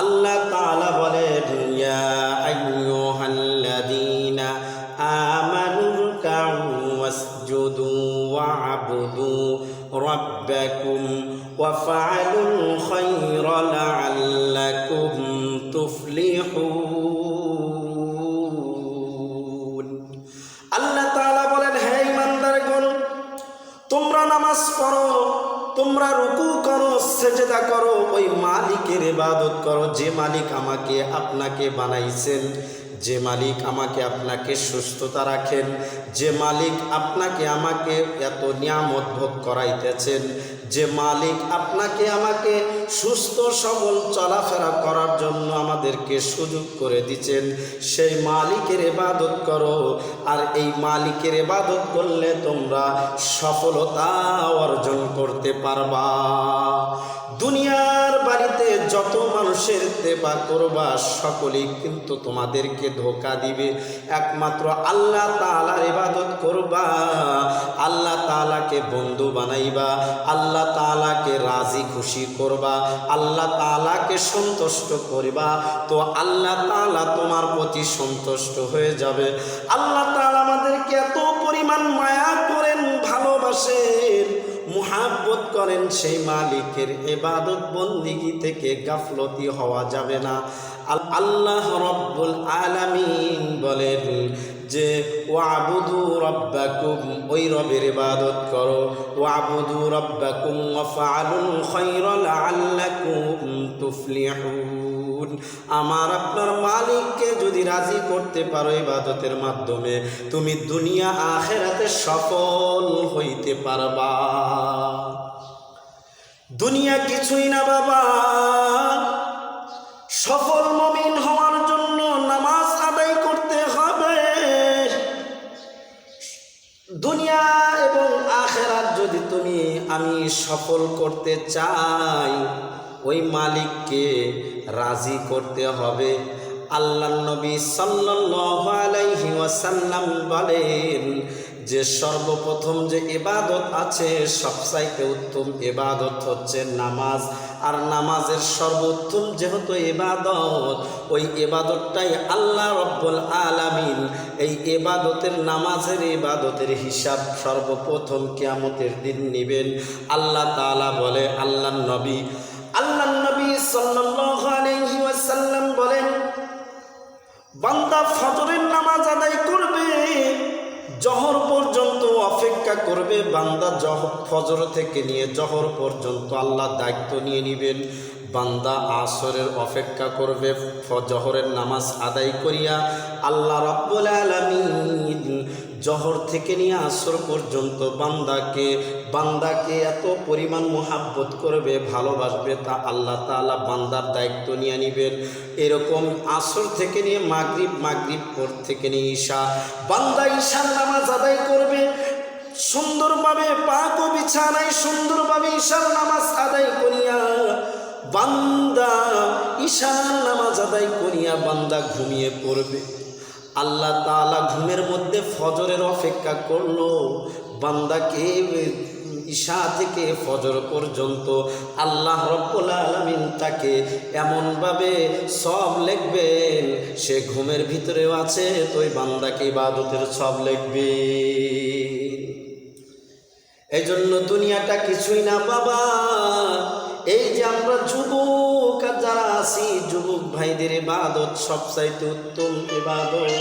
আল্লাহ ওয়াসজুদু ওয়া'বুদু রাব্বাকুম ওয়াফআলুল খায়রা লা'আল্লাকুম তুফলিহুন। আল্লাহ তাআলা বলেন, হে ইমানদারগণ তোমরা নামাজ পড়ো তোমরা রুকু করো, সেজেদা করো, ওই মালিকের ইবাদত করো। যে মালিক আমাকে, আপনাকে বানাইছেন, যে মালিক আমাকে আপনাকে সুস্থতা রাখেন, যে মালিক আপনাকে আমাকে এত নিয়ামত ভোগ করাইতেছেন, যে মালিক আপনাকে আমাকে সুস্থ সবল চলাফেরা করার জন্য আমাদেরকে সুযোগ করে দিচ্ছেন। সেই মালিকের এবাদত করো। আর এই মালিকের এবাদত করলে তোমরা সফলতা অর্জন করতে পারবা। দুনিয়ার বাড়িতে যত মানুষের দেবা করবা, সকলেই কিন্তু তোমাদেরকে ধোকা দিবে। একমাত্র আল্লাহ তাআলার ইবাদত করবা, আল্লাহ তাআলাকে বন্ধু বানাইবা, আল্লাহ তাআলাকে রাজি খুশি করবা, আল্লাহ তাআলাকে সন্তুষ্ট করবা। তো আল্লাহ তাআলা তোমার প্রতি সন্তুষ্ট হয়ে যাবে। আল্লাহ তাআলা আমাদেরকে এত পরিমাণ মায়া করেন করেন, সেই মালিকের এবাদত বন্দিগি থেকে গাফলতি হওয়া যাবে না। আল্লাহ রব্বুল আলামিন বলেন যে, ওয়াবুদু রব্বাকুম ওই রবের ইবাদত করো। ওয়াবুদু রব্বাকুম ওয়াফআলুল খায়রা লাআল্লাকুম তুফলিহুন আমার আপনার মালিককে যদি রাজি করতে পারো ইবাদতের মাধ্যমে, তুমি দুনিয়া আখেরাতে সফল হইতে পারবা। দুনিয়া কিছুই না বাবা। সফল মমিন হওয়ার জন্য নামাজ আদায় করতে হবে। দুনিয়া এবং আখেরাত যদি তুমি আমি সফল করতে চাই, ওই মালিককে রাজি করতে হবে। আল্লাহ নবী সাল্লাল্লাহু আলাইহি ওয়াসাল্লাম বলেন যে সর্বপ্রথম যে এবাদত আছে সবচাইতে উত্তম এবাদত হচ্ছে নামাজ। আর নামাজের সর্বোত্তম যেহেতু এবাদত ওই এবাদতটাই আল্লাহ রব্বুল আলামিন এই এবাদতের নামাজের ইবাদতের হিসাব সর্বপ্রথম কেয়ামতের দিন নেবেন। আল্লাহ তাআলা বলে, আল্লাহ নবী আল্লাহ নবী ওয়াসাল্লাম বলেন, বান্দা ফজরের নামাজ আদায় করবে জহর পর্যন্ত অপেক্ষা করবে, বান্দা জহ, ফজর থেকে নিয়ে জহর পর্যন্ত আল্লাহ দায়িত্ব নিয়ে নেবেন। বান্দা আসরের অপেক্ষা করবে জহরের নামাজ আদায় করিয়া আল্লাহ রব্বুল আলামিন জহর থেকে নিয়ে আসর পর্যন্ত বান্দাকে বান্দাকে এত পরিমাণ মোহাব্বত করবে, ভালোবাসবে তা আল্লাহ তাআলা বান্দার দায়িত্ব নিয়ে নেবেন। এরকম আসর থেকে নিয়ে মাগরিব মাগরিব পর থেকে নিয়ে ঈশা, বান্দা ঈশার নামাজ আদায় করবে, সুন্দরভাবে পাক বিছানায় সুন্দরভাবে ঈশার নামাজ আদায় করিয়া, বান্দা ঈশার নামাজ আদায় করিয়া বান্দা ঘুমিয়ে পড়বে। আল্লাহ তাআলা ঘুমের মধ্যে ফজরের অপেক্ষা করল। বান্দাকে ঈশা থেকে ফজর পর্যন্ত আল্লাহ রব্বুল আলামিন তাকে এমনভাবে সব লিখবেন, সে ঘুমের ভিতরেও আছে, তো ওই বান্দাকে ইবাদতের সব লিখবে এই জন্য দুনিয়াটা কিছুই না বাবা। এই যে আমরা যুবক যারা আছি, যুবক ভাইদের ইবাদত সবচাইতে উত্তম ইবাদত।